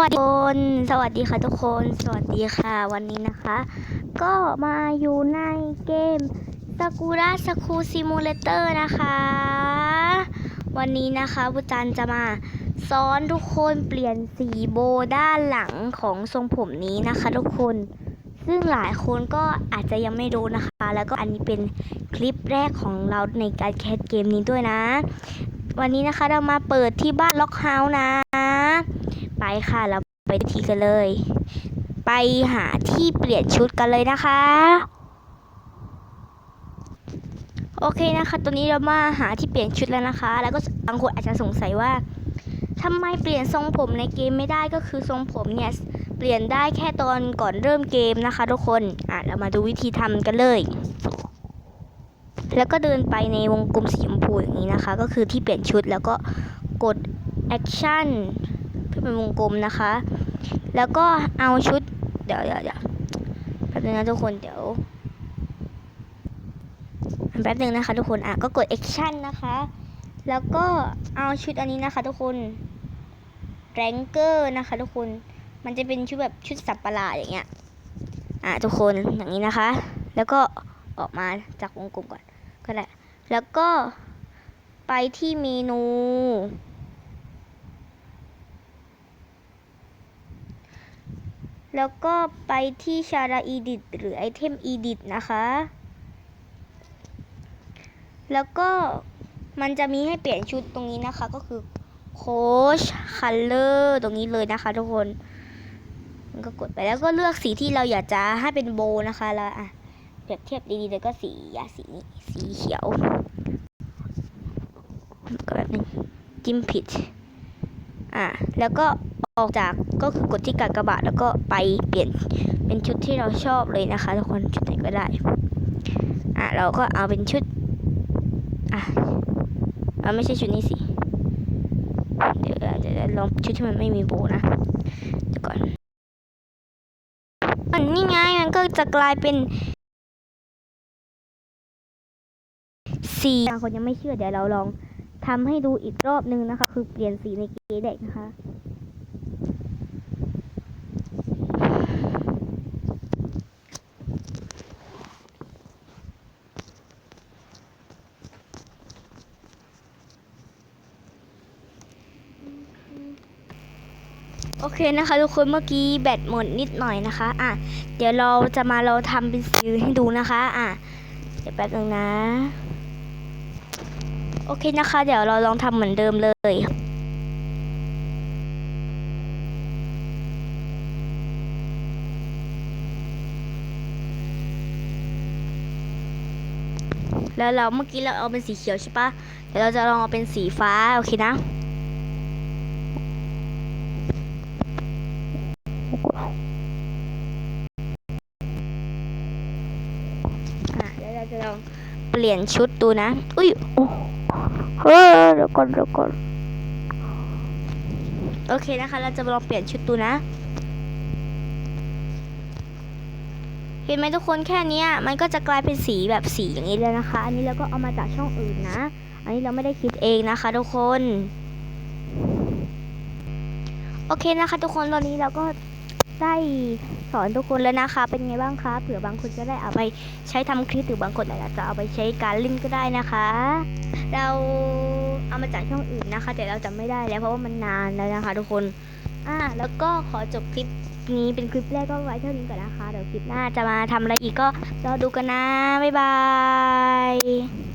วัสดีคนสวัสดีค่ะทุกคน สวัสดีค่ะวันนี้นะคะ ก็มาอยู่ในเกม Sakura s c h o o l Simulator นะคะ วันนี้นะคะบุจันจะมาสอนทุกคนเปลี่ยนสีโบด้านหลังของทรงผมนี้นะคะ ทุกคน ซึ่งหลายคนก็อาจจะยังไม่รู้นะคะ แล้วก็อันนี้เป็นคลิปแรกของเราในการแคสเกมนี้ด้วยนะ วันนี้นะคะเรามาเปิดที่บ้านล็อกเฮาส์นะ ไปค่ะเราไปทีกันเลย ไปหาที่เปลี่ยนชุดกันเลยนะคะ โอเคนะคะตัวนี้เรามาหาที่เปลี่ยนชุดแล้วนะคะ แล้วก็บางคนอาจจะสงสัยว่าทำไมเปลี่ยนทรงผมในเกมไม่ได้ก็คือทรงผมเนี่ยเปลี่ยนได้แค่ตอนก่อนเริ่มเกมนะคะ ทุกคนอะเรามาดูวิธีทำกันเลย แล้วก็เดินไปในวงกลมสีชมพูอย่างนี้นะคะ ก็คือที่เปลี่ยนชุดแล้วก็กด action เพื่อ เป็นวงกลมนะคะ แล้วก็เอาชุด เดี๋ยวเดี๋ยวเดี๋ยวแป๊บนึงนะทุกคนเดี๋ยวแป๊บนึงนะคะทุกคนอะก็กด action นะคะ แล้วก็เอาชุดอันนี้นะคะทุกคน ranger นะคะ ทุกคนมันจะเป็นชุดแบบชุดสับประหลาดอย่างเงี้ยอะทุกคนอย่างนี้นะคะ แล้วก็ออกมาจากวงกลมก่อนก็ได้แล้วก็ไปที่เมนู แล้วก็ไปที่ชาราอีดิตหรือไอเทมอีดิตนะคะ แล้วก็มันจะมีให้เปลี่ยนชุดตรงนี้นะคะ ก็คือโค้ชคัลเลอร์ตรงนี้เลยนะคะทุกคนมันก็กดไปแล้วก็เลือกสีที่เราอยากจะให้เป็นโบนะคะแล้วอะเปรียบเทียบดีๆเลยก็สียาสีนี้สีเขียวก็แบบนี้จิ้มผิด อะแล้วก็ออกจากก็คือกดที่กากบาทแล้วก็ไปเปลี่ยนเป็นชุดที่เราชอบเลยนะคะทุกคนชุดไหนก็ได้อะเราก็เอาเป็นชุดอะเอาไม่ใช่ชุดนี้สิเดี๋ยวเดี๋ยวลองชุดที่มันไม่มีโบนะเดี๋ยวก่อนอันนี่ไงมันก็จะกลายเป็นสีบางคนยังไม่เชื่อเดี๋ยวเราลอง ทำให้ดูอีกรอบนึงนะคะ คือเปลี่ยนสีในเกมเด็กนะคะ โอเคนะคะทุกคนเมื่อกี้แบตหมดนิดหน่อยนะคะ อะ เดี๋ยวเราจะมาเราทำเป็นสีให้ดูนะคะ อะ เดี๋ยวแป๊บนึงนะ โอเคนะคะ เดี๋ยวเราลองทำเหมือนเดิมเลยแล้วเราเมื่อกี้เราเอาเป็นสีเขียวใช่ปะเดี๋ยวเราจะลองเอาเป็นสีฟ้าโอเคนะ อะแล้วเราจะลองเปลี่ยนชุดดูนะ อุ้ยโอ้ เฮ้ยเดี๋ยวก่อนเดี๋ยวก่อนโอเคนะคะ เราจะลองเปลี่ยนชุดดูนะ เห็นไหมทุกคนแค่นี้มันก็จะกลายเป็นสีแบบสีอย่างนี้เลยนะคะ อันนี้เราก็เอามาจากช่องอื่นนะ อันนี้เราไม่ได้คิดเองนะคะ ทุกคน โอเคนะคะ ทุกคนตอนนี้เราก็ ได้สอนทุกคนแล้วนะคะ เป็นไงบ้างคะ เผื่อบางคนจะได้เอาไปใช้ทำคลิปหรือบางคนอาจจะเอาไปใช้การเล่นก็ได้นะคะ เราเอามาจากช่องอื่นนะคะ แต่เราจำไม่ได้แล้วเพราะว่ามันนานแล้วนะคะ ทุกคนอ่าแล้วก็ขอจบคลิปนี้เป็นคลิปแรกก็ไว้เท่านี้ก่อนนะคะ เดี๋ยวคลิปหน้าจะมาทำอะไรอีกก็รอดูกันนะ บ๊ายบาย